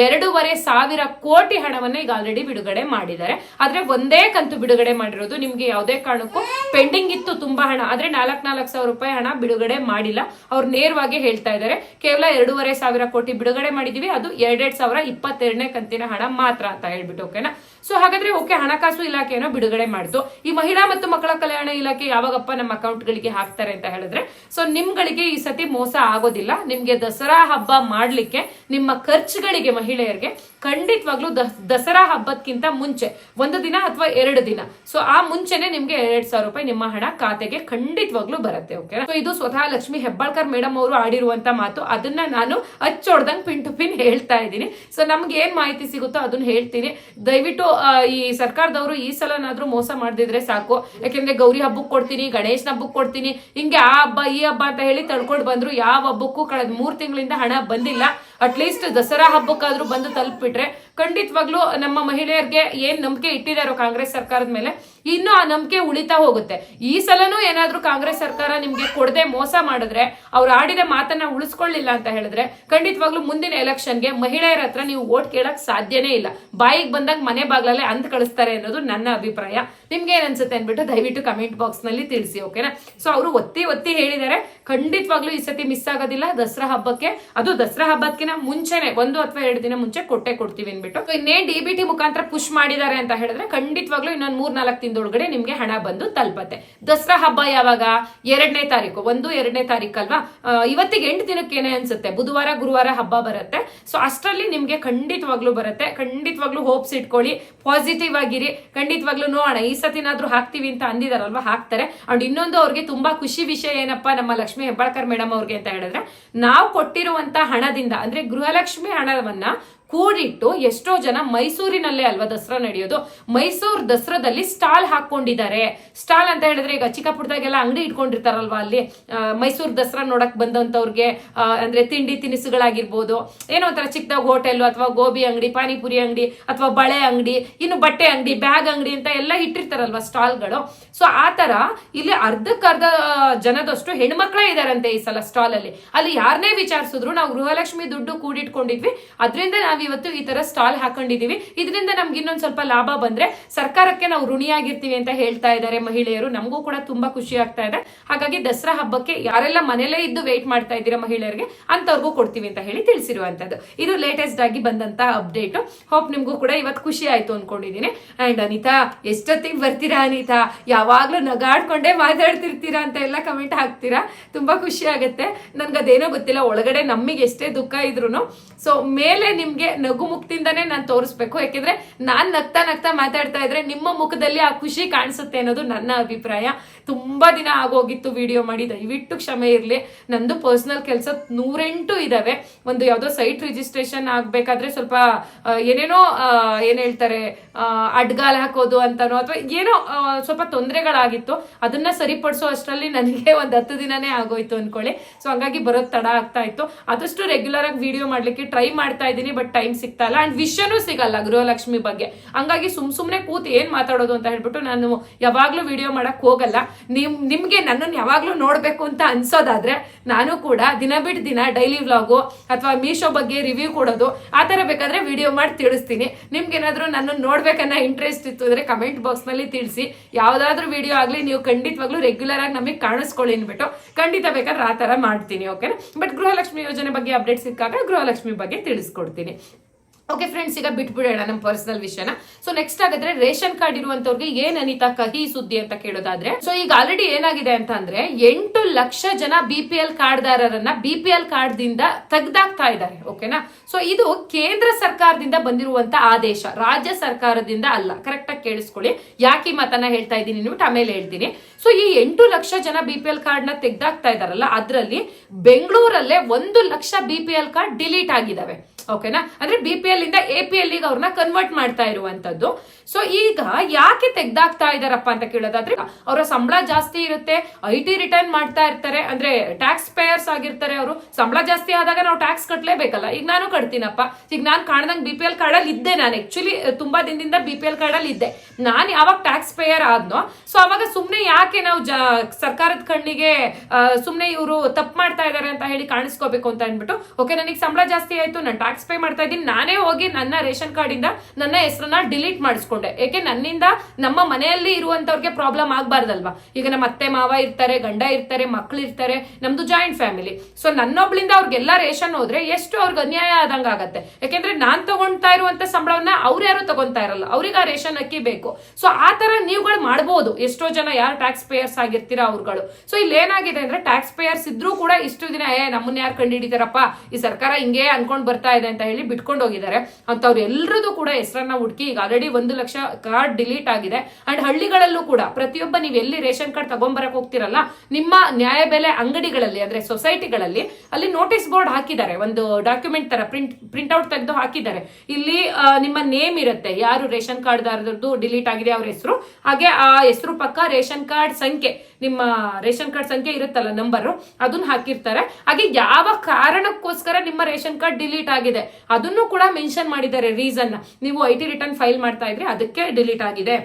ಎರಡೂವರೆ ಸಾವಿರ ಕೋಟಿ ಹಣವನ್ನ ಈಗ ಆಲ್ರೆಡಿ ಬಿಡುಗಡೆ ಮಾಡಿದ್ದಾರೆ. ಆದ್ರೆ ಒಂದೇ ಕಂತು ಬಿಡುಗಡೆ ಮಾಡಿರೋದು ನಿಮ್ಗೆ ಯಾವುದೇ ಕಾರಣಕ್ಕೂ ಪೆಂಡಿಂಗ್ ಇತ್ತು ತುಂಬಾ ಹಣ. ಆದ್ರೆ ನಾಲ್ಕ್ ನಾಲ್ಕು ಸಾವಿರ ರೂಪಾಯಿ ಹಣ ಬಿಡುಗಡೆ ಮಾಡಿಲ್ಲ. ಅವ್ರು ನೇರವಾಗಿ ಹೇಳ್ತಾ ಇದ್ದಾರೆ, ಕೇವಲ ಎರಡೂವರೆ ಸಾವಿರ ಕೋಟಿ ಬಿಡುಗಡೆ ಮಾಡಿದೀವಿ. ಅದು ಎರಡೆರಡು ಸಾವಿರ ಇಪ್ಪತ್ತೆರಡನೇ ಕಂತಿನ ಹಣ ಮಾತ್ರ ಅಂತ ಹೇಳ್ಬಿಟ್ಟು ಓಕೆನಾ ಸೊ ಹಾಗಾದ್ರೆ ಓಕೆ ಹಣಕಾಸು ಇಲಾಖೆಯನ್ನು ಬಿಡುಗಡೆ ಮಾಡಿತು ಈ ಮಹಿಳಾ ಮತ್ತು ಮಕ್ಕಳ ಕಲ್ಯಾಣ ಇಲಾಖೆ ಯಾವಾಗಪ್ಪ ನಮ್ಮ ಅಕೌಂಟ್ ಗಳಿಗೆ ಹಾಕ್ತಾರೆ ಅಂತ ಹೇಳಿದ್ರೆ ಸೊ ನಿಮ್ಗಳಿಗೆ ಈ ಸತಿ ಮೋಸ ಆಗೋದಿಲ್ಲ. ನಿಮ್ಗೆ ದಸರಾ ಹಬ್ಬ ಮಾಡ್ಲಿಕ್ಕೆ, ನಿಮ್ಮ ಖರ್ಚುಗಳಿಗೆ ಮಹಿಳೆಯರಿಗೆ ಖಂಡಿತವಾಗ್ಲೂ ದಸ್- ದಸರಾ ಹಬ್ಬಕ್ಕಿಂತ ಮುಂಚೆ, ಒಂದು ದಿನ ಅಥವಾ ಎರಡು ದಿನ. ಸೊ ಆ ಮುಂಚೆನೆ ನಿಮ್ಗೆ ಎರಡ್ ಸಾವಿರ ರೂಪಾಯಿ ನಿಮ್ಮ ಹಣ ಖಾತೆಗೆ ಖಂಡಿತವಾಗ್ಲೂ ಬರುತ್ತೆ ಓಕೆ ಸೊ ಇದು ಸ್ವತಃ ಲಕ್ಷ್ಮಿ ಹೆಬ್ಬಾಳ್ಕರ್ ಮೇಡಮ್ ಅವರು ಆಡಿರುವಂತ ಮಾತು. ಅದನ್ನ ನಾನು ಅಚ್ಚೊಡ್ದಂಗ್ ಪಿನ್ ಟು ಪಿನ್ ಹೇಳ್ತಾ ಇದ್ದೀನಿ. ಸೊ ನಮ್ಗೆ ಏನ್ ಮಾಹಿತಿ ಸಿಗುತ್ತೋ ಅದನ್ನ ಹೇಳ್ತೀನಿ. ದಯವಿಟ್ಟು ಈ ಸರ್ಕಾರದವರು ಈ ಸಲನಾದ್ರೂ ಮೋಸ ಮಾಡದಿದ್ರೆ ಸಾಕು. ಯಾಕೆಂದ್ರೆ ಗೌರಿ ಹಬ್ಬಕ್ಕೆ ಕೊಡ್ತೀನಿ, ಗಣೇಶನ ಹಬ್ಬಕ್ಕೆ ಕೊಡ್ತೀನಿ. ಹಿಂಗೆ ಆ ಹಬ್ಬ, ಈ ಹಬ್ಬ ಅಂತ ಹೇಳಿ ತಡ್ಕೊಂಡು ಬಂದ್ರು. ಯಾವ ಹಬ್ಬಕ್ಕೂ ಕಳೆದ ಮೂರ್ ತಿಂಗಳಿಂದ ಹಣ ಬಂದಿಲ್ಲ. ಅಟ್ಲೀಸ್ಟ್ ದಸರಾ ಹಬ್ಬಕ್ಕಾದ್ರೂ ಬಂದು ತಲುಪಿಟ್ರೆ ಖಂಡಿತವಾಗ್ಲೂ ನಮ್ಮ ಮಹಿಳೆಯರಿಗೆ ಏನ್ ನಂಬಿಕೆ ಇಟ್ಟಿದಾರೋ ಕಾಂಗ್ರೆಸ್ ಸರ್ಕಾರದ ಮೇಲೆ, ಇನ್ನು ಆ ನಂಬಿಕೆ ಉಳಿತಾ ಹೋಗುತ್ತೆ. ಈ ಸಲನೂ ಏನಾದ್ರೂ ಕಾಂಗ್ರೆಸ್ ಸರ್ಕಾರ ನಿಮ್ಗೆ ಕೊಡದೆ ಮೋಸ ಮಾಡಿದ್ರೆ, ಅವ್ರು ಆಡಿದ ಮಾತನ್ನ ಉಳಿಸ್ಕೊಳ್ಳಿಲ್ಲ ಅಂತ ಹೇಳಿದ್ರೆ, ಖಂಡಿತವಾಗ್ಲೂ ಮುಂದಿನ ಎಲೆಕ್ಷನ್ಗೆ ಮಹಿಳೆಯರ ಹತ್ರ ನೀವು ಓಟ್ ಕೇಳಕ್ ಸಾಧ್ಯನೇ ಇಲ್ಲ. ಬಾಯಿಗೆ ಬಂದಾಗ ಮನೆ ಬಾಗ್ಲಲ್ಲೇ ಅಂತ ಕಳಿಸ್ತಾರೆ ಅನ್ನೋದು ನನ್ನ ಅಭಿಪ್ರಾಯ. ನಿಮ್ಗೆ ಏನ್ ಅನ್ಸುತ್ತೆ ಅನ್ಬಿಟ್ಟು ದಯವಿಟ್ಟು ಕಮೆಂಟ್ ಬಾಕ್ಸ್ನಲ್ಲಿ ತಿಳಿಸಿ, ಓಕೆನಾ? ಸೊ, ಅವರು ಒತ್ತಿ ಒತ್ತಿ ಹೇಳಿದ್ದಾರೆ. ಖಂಡಿತವಾಗ್ಲೂ ಈ ಸತಿ ಮಿಸ್ ಆಗೋದಿಲ್ಲ ದಸರಾ ಹಬ್ಬಕ್ಕೆ. ಅದು ದಸರಾ ಹಬ್ಬಕ್ಕಿಂತ ಮುಂಚೆನೆ, ಒಂದು ಅಥವಾ ಎರಡು ದಿನ ಮುಂಚೆ ಕೊಟ್ಟೆ ಕೊಡ್ತೀವಿ ಅನ್ಬಿಟ್ಟು ಇನ್ನೇ ಡಿ ಬಿ ಟಿ ಮುಖಾಂತರ ಪುಷ್ ಮಾಡಿದ್ದಾರೆ ಅಂತ ಹೇಳಿದ್ರೆ ಖಂಡಿತವಾಗ್ಲೂ ಇನ್ನೊಂದು ಮೂರ್ ನಾಲ್ಕು ದಿನದೊಳಗಡೆ ನಿಮ್ಗೆ ಹಣ ಬಂದು ತಲುಪತ್ತೆ. ದಸರಾ ಹಬ್ಬ ಯಾವಾಗ? ಎರಡನೇ ತಾರೀಕು. ಒಂದು ಎರಡನೇ ತಾರೀಕು ಅಲ್ವಾ? ಆ, ಇವತ್ತಿಗೆ ಎಂಟು ದಿನಕ್ಕೇನೆ ಅನ್ಸುತ್ತೆ? ಬುಧವಾರ ಗುರುವಾರ ಹಬ್ಬ ಬರುತ್ತೆ. ಸೊ ಅಷ್ಟರಲ್ಲಿ ನಿಮ್ಗೆ ಖಂಡಿತವಾಗ್ಲೂ ಬರುತ್ತೆ. ಖಂಡಿತವಾಗ್ಲೂ ಹೋಪ್ಸ್ ಇಟ್ಕೊಳ್ಳಿ. ಪಾಸಿಟಿವ್ ಆಗಿರಿ. ಖಂಡಿತವಾಗ್ಲೂ ನೋಡೋಣ ಈ ಸತಿನಾದ್ರೂ ಹಾಕ್ತೀವಿ ಅಂತ ಅಂದಿದಾರಲ್ವಾ? ಹಾಕ್ತಾರೆ. ಅಂಡ್ ಇನ್ನೊಂದು ಅವ್ರಿಗೆ ತುಂಬಾ ಖುಷಿ ವಿಷಯ ಏನಪ್ಪಾ? ನಮ್ಮ ಲಕ್ಷ್ಮಿ ಹೆಬ್ಬಾಳ್ಕರ್ ಮೇಡಮ್ ಅವ್ರಿಗೆ ಅಂತ ಹೇಳಿದ್ರೆ ನಾವು ಕೊಟ್ಟಿರುವಂತ ಹಣದಿಂದ ಅಂದ್ರೆ ಗೃಹಲಕ್ಷ್ಮಿ ಹಣವನ್ನ ಕೂಡಿಟ್ಟು ಎಷ್ಟೋ ಜನ ಮೈಸೂರಿನಲ್ಲೇ ಅಲ್ವಾ ದಸರಾ ನಡೆಯೋದು? ಮೈಸೂರು ದಸರಾದಲ್ಲಿ ಸ್ಟಾಲ್ ಹಾಕೊಂಡಿದ್ದಾರೆ ಸ್ಟಾಲ್ ಅಂತ ಹೇಳಿದ್ರೆ ಈಗ ಚಿಕ್ಕ ಪುಟ್ಟದಾಗೆಲ್ಲ ಅಂಗಡಿ ಇಟ್ಕೊಂಡಿರ್ತಾರಲ್ವಾ ಅಲ್ಲಿ? ಮೈಸೂರು ದಸರಾ ನೋಡಕ್ ಬಂದಂತವ್ರಿಗೆ ಅಂದ್ರೆ ತಿಂಡಿ ತಿನಿಸುಗಳಾಗಿರ್ಬೋದು. ಏನೋ ಒಂಥರ ಚಿಕ್ಕದಾಗ ಹೋಟೆಲ್ ಅಥವಾ ಗೋಬಿ ಅಂಗಡಿ, ಪಾನಿಪುರಿ ಅಂಗಡಿ ಅಥವಾ ಬಳೆ ಅಂಗಡಿ, ಇನ್ನು ಬಟ್ಟೆ ಅಂಗಡಿ, ಬ್ಯಾಗ್ ಅಂಗಡಿ ಅಂತ ಎಲ್ಲ ಇಟ್ಟಿರ್ತಾರಲ್ವಾ ಸ್ಟಾಲ್ಗಳು? ಸೊ ಆ ತರ ಇಲ್ಲಿ ಅರ್ಧಕ್ಕರ್ಧ ಜನದಷ್ಟು ಹೆಣ್ಮಕ್ಳೇ ಇದಾರಂತೆ ಈ ಸಲ ಸ್ಟಾಲ್ ಅಲ್ಲಿ ಅಲ್ಲಿ ಯಾರನ್ನೇ ವಿಚಾರಿಸಿದ್ರು ನಾವು ಗೃಹಲಕ್ಷ್ಮಿ ದುಡ್ಡು ಕೂಡಿಟ್ಕೊಂಡಿದ್ವಿ. ಅದರಿಂದ ನಾವ್ ಇವತ್ತು ಈ ತರ ಸ್ಟಾಲ್ ಹಾಕೊಂಡಿದೀವಿ. ಇದರಿಂದ ನಮ್ಗೆ ಇನ್ನೊಂದ್ ಸ್ವಲ್ಪ ಲಾಭ ಬಂದ್ರೆ ಸರ್ಕಾರಕ್ಕೆ ನಾವು ಋಣಿಯಾಗಿರ್ತೀವಿ ಅಂತ ಹೇಳ್ತಾ ಇದ್ದಾರೆ ಮಹಿಳೆಯರು. ನಮಗೂ ಕೂಡ ತುಂಬಾ ಖುಷಿ ಆಗ್ತಾ ಇದೆ. ಹಾಗಾಗಿ ದಸರಾ ಹಬ್ಬಕ್ಕೆ ಯಾರೆಲ್ಲ ಮನೆಯಲ್ಲೇ ಇದ್ದು ವೇಟ್ ಮಾಡ್ತಾ ಇದ್ದೀರಾ ಮಹಿಳೆಯರಿಗೆ ಅಂತವ್ರಿಗೂ ಕೊಡ್ತೀವಿ ಅಂತ ಹೇಳಿ ತಿಳಿಸಿರುವಂತದ್ದು ಇದು ಲೇಟೆಸ್ಟ್ ಆಗಿ ಬಂದಂತ ಅಪ್ಡೇಟ್ ಹೋಪ್ ನಿಮ್ಗೂ ಕೂಡ ಇವತ್ತು ಖುಷಿ ಆಯ್ತು ಅನ್ಕೊಂಡಿದೀನಿ. ಅಂಡ್ ಅನಿತಾ, ಎಷ್ಟೊತ್ತಿಗೆ ಬರ್ತೀರಾ ಅನಿತಾ? ಯಾವಾಗ್ಲೂ ನಗಾಡ್ಕೊಂಡೇ ಮಾತಾಡ್ತಿರ್ತೀರಾ ಅಂತ ಎಲ್ಲ ಕಮೆಂಟ್ ಹಾಕ್ತೀರಾ? ತುಂಬಾ ಖುಷಿ ಆಗುತ್ತೆ. ನನ್ಗೆ ಅದೇನೋ ಗೊತ್ತಿಲ್ಲ, ಒಳಗಡೆ ನಮಗೆ ಎಷ್ಟೇ ದುಃಖ ಇದ್ರು ಸೊ ಮೇಲೆ ನಿಮ್ಗೆ ನಗು ಮುಖದಿಂದಾನೇ ನಾನು ತೋರಿಸ್ಬೇಕು. ಯಾಕೆಂದ್ರೆ ನಾನ್ ನಗ್ತಾ ನಗ್ತಾ ಮಾತಾಡ್ತಾ ಇದ್ರೆ ನಿಮ್ಮ ಮುಖದಲ್ಲಿ ಆ ಖುಷಿ ಕಾಣಿಸುತ್ತೆ ಅನ್ನೋದು ನನ್ನ ಅಭಿಪ್ರಾಯ. ತುಂಬಾ ದಿನ ಆಗೋಗಿತ್ತು ವಿಡಿಯೋ ಮಾಡಿ. ದಯವಿಟ್ಟು ಕ್ಷಮೆ ಇರ್ಲಿ. ನಂದು ಪರ್ಸನಲ್ ಕೆಲಸ ನೂರೆಂಟು ಇದಾವೆ. ಒಂದು ಯಾವ್ದೋ ಸೈಟ್ ರಿಜಿಸ್ಟ್ರೇಷನ್ ಆಗ್ಬೇಕಾದ್ರೆ ಸ್ವಲ್ಪ ಏನೇನೋ ಏನ್ ಹೇಳ್ತಾರೆ ಅಡ್ಗಾಲ್ ಹಾಕೋದು ಅಂತಾನೋ ಅಥವಾ ಏನೋ ಸ್ವಲ್ಪ ತೊಂದರೆಗಳಾಗಿತ್ತು. ಅದನ್ನ ಸರಿಪಡಿಸೋ ಅಷ್ಟರಲ್ಲಿ ನನಗೆ ಒಂದ್ ಹತ್ತು ದಿನನೇ ಆಗೋಯ್ತು ಅನ್ಕೊಳ್ಳಿ. ಸೊ ಹಂಗಾಗಿ ಬರೋದ್ ತಡ ಆಗ್ತಾ ಇತ್ತು. ಆದಷ್ಟು ರೆಗ್ಯುಲರ್ ಆಗಿ ವಿಡಿಯೋ ಮಾಡ್ಲಿಕ್ಕೆ ಟ್ರೈ ಮಾಡ್ತಾ ಇದ್ದೀನಿ ಬಟ್ ಟೈಮ್ ಸಿಗ್ತಾ ಇಲ್ಲ ಅಂಡ್ ವಿಷಯನೂ ಸಿಗಲ್ಲ ಗೃಹಲಕ್ಷ್ಮಿ ಬಗ್ಗೆ. ಹಂಗಾಗಿ ಸುಮ್ ಸುಮ್ನೆ ಕೂತು ಏನ್ ಮಾತಾಡೋದು ಅಂತ ಹೇಳ್ಬಿಟ್ಟು ನಾನು ಯಾವಾಗ್ಲೂ ವಿಡಿಯೋ ಮಾಡಕ್ ಹೋಗಲ್ಲ. ನಿಮ್, ನಿಮ್ಗೆ ನನ್ನನ್ನು ಯಾವಾಗ್ಲೂ ನೋಡ್ಬೇಕು ಅಂತ ಅನ್ಸೋದಾದ್ರೆ ನಾನು ಕೂಡ ದಿನ ಬಿಟ್ ದಿನ ಡೈಲಿ ವ್ಲಾಗು ಅಥವಾ ಮೀಶೋ ಬಗ್ಗೆ ರಿವ್ಯೂ ಕೊಡೋದು, ಆ ತರ ಬೇಕಾದ್ರೆ ವಿಡಿಯೋ ಮಾಡಿ ತಿಳಿಸ್ತೀನಿ. ನಿಮ್ಗೆ ಏನಾದ್ರೂ ನನ್ನನ್ನು ನೋಡ್ಬೇಕನ್ನ ಇಂಟ್ರೆಸ್ಟ್ ಇತ್ತು ಅಂದ್ರೆ ಕಮೆಂಟ್ ಬಾಕ್ಸ್ನಲ್ಲಿ ತಿಳಿಸಿ. ಯಾವ್ದಾದ್ರು ವಿಡಿಯೋ ಆಗ್ಲಿ, ನೀವು ಖಂಡಿತವಾಗ್ಲೂ ರೆಗ್ಯುಲರ್ ಆಗಿ ನಮಗೆ ಕಾಣಿಸ್ಕೊಳ್ಳಿ ಅಂದ್ಬಿಟ್ಟು ಖಂಡಿತ ಬೇಕಾದ್ರೆ ಆ ತರ ಮಾಡ್ತೀನಿ ಓಕೆನಾ ಬಟ್ ಗೃಹಲಕ್ಷ್ಮಿ ಯೋಜನೆ ಬಗ್ಗೆ ಅಪ್ಡೇಟ್ ಸಿಕ್ಕಾಗ ಗೃಹಲಕ್ಷ್ಮಿ ಬಗ್ಗೆ ತಿಳಿಸ್ಕೊಡ್ತೀನಿ. ಓಕೆ ಫ್ರೆಂಡ್ಸ್ ಈಗ ಬಿಟ್ಬಿಡೋಣ ನಮ್ಮ ಪರ್ಸನಲ್ ವಿಷಯನ. ಸೊ ನೆಕ್ಸ್ಟ್ ಆಗಿದ್ರೆ ರೇಷನ್ ಕಾರ್ಡ್ ಇರುವಂತವ್ರಿಗೆ ಏನ್ ಅನಿತಾ ಕಹಿ ಸುದ್ದಿ ಅಂತ ಕೇಳೋದಾದ್ರೆ ಸೊ ಈಗ ಆಲ್ರೆಡಿ ಏನಾಗಿದೆ ಅಂತ ಅಂದ್ರೆ ಎಂಟು ಲಕ್ಷ ಜನ ಬಿ ಪಿ ಎಲ್ ಕಾರ್ಡ್ದಾರರನ್ನ ಬಿ ಪಿ ಎಲ್ ಕಾರ್ಡ್ ದಿಂದ ತೆಗ್ದಾಕ್ತಾ ಇದ್ದಾರೆ ಓಕೆನಾ ಸೊ ಇದು ಕೇಂದ್ರ ಸರ್ಕಾರದಿಂದ ಬಂದಿರುವಂತ ಆದೇಶ, ರಾಜ್ಯ ಸರ್ಕಾರದಿಂದ ಅಲ್ಲ. ಕರೆಕ್ಟ್ ಆಗಿ ಕೇಳಿಸ್ಕೊಳ್ಳಿ. ಯಾಕೆ ಈ ಮಾತನ್ನ ಹೇಳ್ತಾ ಇದ್ದೀನಿ ಅಂದ್ಬಿಟ್ಟು ಆಮೇಲೆ ಹೇಳ್ತೀನಿ. ಸೊ ಈ ಎಂಟು ಲಕ್ಷ ಜನ ಬಿ ಪಿ ಎಲ್ ಕಾರ್ಡ್ನ ತೆಗ್ದಾಕ್ತಾ ಇದಾರಲ್ಲ ಅದ್ರಲ್ಲಿ ಬೆಂಗಳೂರಲ್ಲೇ ಒಂದು lakh B P L card delete ಆಗಿದಾವೆ ಓಕೆನಾ ಅಂದ್ರೆ ಬಿ ಪಿ ಎಲ್ ಇಂದ ಎ ಪಿ ಎಲ್ ಅವ್ರನ್ನ ಕನ್ವರ್ಟ್ ಮಾಡ್ತಾ ಇರುವಂತದ್ದು ಸೊ ಈಗ ಯಾಕೆ ತೆಗ್ದಾಕ್ತಾ ಇದಾರಪ್ಪ ಅಂತ ಕೇಳೋದಾದ್ರೆ, ಅವರ ಸಂಬಳ ಜಾಸ್ತಿ ಇರುತ್ತೆ ಐ ಟಿ ರಿಟರ್ನ್ ಮಾಡ್ತಾ ಇರ್ತಾರೆ, ಅಂದ್ರೆ ಟ್ಯಾಕ್ಸ್ ಪೇಯರ್ಸ್ ಆಗಿರ್ತಾರೆ ಅವರು, ಸಂಬಳ ಜಾಸ್ತಿ ಆದಾಗ ನಾವು ಟ್ಯಾಕ್ಸ್ ಕಟ್ಲೇಬೇಕಲ್ಲ? ಈಗ ನಾನು ಕಟ್ತೀನಪ್ಪ. ಈಗ ನಾನು ಕಾಣ್ದಂಗ್ ಬಿ ಪಿ ಎಲ್ ಕಾರ್ಡ್ ಅಲ್ಲಿ ಇದ್ದೆ ನಾನು. ಆಕ್ಚುಲಿ ತುಂಬಾ ದಿನದಿಂದ ಬಿ ಪಿ ಎಲ್ ಕಾರ್ಡ್ ಅಲ್ಲಿ ಇದ್ದೆ. ನಾನು ಯಾವಾಗ ಟ್ಯಾಕ್ಸ್ ಪೇಯರ್ ಆದ್ನೋ ಸೊ ಅವಾಗ ಸುಮ್ನೆ ಯಾಕೆ ನಾವು ಸರ್ಕಾರದ ಕಣ್ಣಿಗೆ ಸುಮ್ನೆ ಇವರು ತಪ್ಪು ಮಾಡ್ತಾ ಇದಾರೆ ಅಂತ ಹೇಳಿ ಕಾಣಿಸ್ಕೋಬೇಕು ಅಂತ ಅಂದ್ಬಿಟ್ಟು ಓಕೆ ನನಗೆ ಸಂಬಳ ಜಾಸ್ತಿ ಆಯ್ತು, ನಾನು ಟ್ಯಾಕ್ಸ್ ಪೇ ಮಾಡ್ತಾ ಇದ್ದೀನಿ, ನಾನೇ ಹೋಗಿ ನನ್ನ ರೇಷನ್ ಕಾರ್ಡ್ ಇಂದ ನನ್ನ ಹೆಸರನ್ನ ಡಿಲೀಟ್ ಮಾಡಿಸ್ಕೊಂಡೆ. ಯಾಕೆ ನನ್ನಿಂದ ನಮ್ಮ ಮನೆಯಲ್ಲಿ ಇರುವಂತವ್ರಿಗೆ ಪ್ರಾಬ್ಲಮ್ ಆಗ್ಬಾರ್ದಲ್ವಾ? ಈಗ ನಮ್ಮ ಅತ್ತೆ, ಮಾವ ಇರ್ತಾರೆ, ಗಂಡ ಇರ್ತಾರೆ, ಮಕ್ಳು ಇರ್ತಾರೆ, ನಮ್ದು ಜಾಯಿಂಟ್ ಫ್ಯಾಮಿಲಿ ಸೊ ನನ್ನೊಬ್ಳಿಂದ ಅವ್ರಿಗೆಲ್ಲ ರೇಷನ್ ಹೋದ್ರೆ ಎಷ್ಟು ಅವ್ರಿಗೆ ಅನ್ಯಾಯ ಆದಂಗ ಆಗತ್ತೆ. ಯಾಕೆಂದ್ರೆ ನಾನ್ ತಗೊಂತಾ ಇರುವಂತ ಸಂಬಳವನ್ನ ಅವ್ರು ಯಾರು ತಗೊಂತಾ ಇರಲ್ಲ. ಅವ್ರಿಗೆ ಆ ರೇಷನ್ ಅಕ್ಕಿ ಬೇಕು. ಸೊ ಆ ತರ ನೀವುಗಳು ಮಾಡಬಹುದು ಎಷ್ಟೋ ಜನ ಯಾರು ಟ್ಯಾಕ್ಸ್ ಪೇಯರ್ಸ್ ಆಗಿರ್ತೀರಾ ಅವ್ರುಗಳು. ಸೊ ಇಲ್ಲಿ ಏನಾಗಿದೆ ಅಂದ್ರೆ ಟ್ಯಾಕ್ಸ್ ಪೇಯರ್ಸ್ ಇದ್ರೂ ಕೂಡ ಇಷ್ಟು ದಿನ, ಏ, ನಮ್ಮನ್ನ ಯಾರು ಕಂಡುಹಿಡಿತಾರಪ್ಪ ಈ ಸರ್ಕಾರ ಹಿಂಗೆ ಅನ್ಕೊಂಡ್ ಬರ್ತಾ ಇದೆ ಅಂತ ಹೇಳಿ ಬಿಟ್ಕೊಂಡು ಹೋಗಿದ್ದಾರೆ. ಅಂತವ್ರು ಎಲ್ರದ್ದು ಕೂಡ ಹೆಸರನ್ನ ಹುಡುಕಿ ಈಗ ಆಲ್ರೆಡಿ ಒಂದು ಲಕ್ಷ ಕಾರ್ಡ್ ಡಿಲೀಟ್ ಆಗಿದೆ. ಅಂಡ್ ಹಳ್ಳಿಗಳಲ್ಲೂ ಕೂಡ ಪ್ರತಿಯೊಬ್ಬ ನೀವು ಎಲ್ಲಿ ರೇಷನ್ ಕಾರ್ಡ್ ತಗೊಂಬರಕ್ ಹೋಗ್ತಿರಲ್ಲ, ನಿಮ್ಮ ನ್ಯಾಯಬೆಲೆ ಅಂಗಡಿಗಳಲ್ಲಿ, ಅಂದ್ರೆ ಸೊಸೈಟಿಗಳಲ್ಲಿ ಅಲ್ಲಿ ನೋಟಿಸ್ ಬೋರ್ಡ್ ಹಾಕಿದ್ದಾರೆ. ಒಂದು ಡಾಕ್ಯುಮೆಂಟ್ ತರ ಪ್ರಿಂಟ್ ಪ್ರಿಂಟ್ ಔಟ್ ತೆಗೆದು ಹಾಕಿದ್ದಾರೆ. ಇಲ್ಲಿ ನಿಮ್ಮ ನೇಮ್ ಇರುತ್ತೆ. ಯಾರು ರೇಷನ್ ಕಾರ್ಡ್ ಡಿಲೀಟ್ ಆಗಿದೆ ಅವ್ರ ಹೆಸರು. ಹಾಗೆ ಆ ಹೆಸರು ಪಕ್ಕ ರೇಷನ್ ಕಾರ್ಡ್ ಸಂಖ್ಯೆ. ನಿಮ್ಮ ರೇಷನ್ ಕಾರ್ಡ್ ಸಂಖ್ಯೆ ಇರುತ್ತಲ್ಲ ನಂಬರ್, ಅದನ್ನ ಹಾಕಿರ್ತಾರೆ. ಹಾಗೆ ಯಾವ ಕಾರಣಕ್ಕೋಸ್ಕರ ನಿಮ್ಮ ರೇಷನ್ ಕಾರ್ಡ್ ಡಿಲೀಟ್ ಆಗಿದೆ, ಅದನ್ನು ಕೂಡ ಮೆನ್ಷನ್ ಮಾಡಿದ್ದಾರೆ ರೀಸನ್. ನೀವು ಐ ಟಿ ರಿಟರ್ನ್ ಫೈಲ್ ಮಾಡ್ತಾ ಇದ್ರೆ ಅದಕ್ಕೆ ಡಿಲೀಟ್ ಆಗಿದೆ.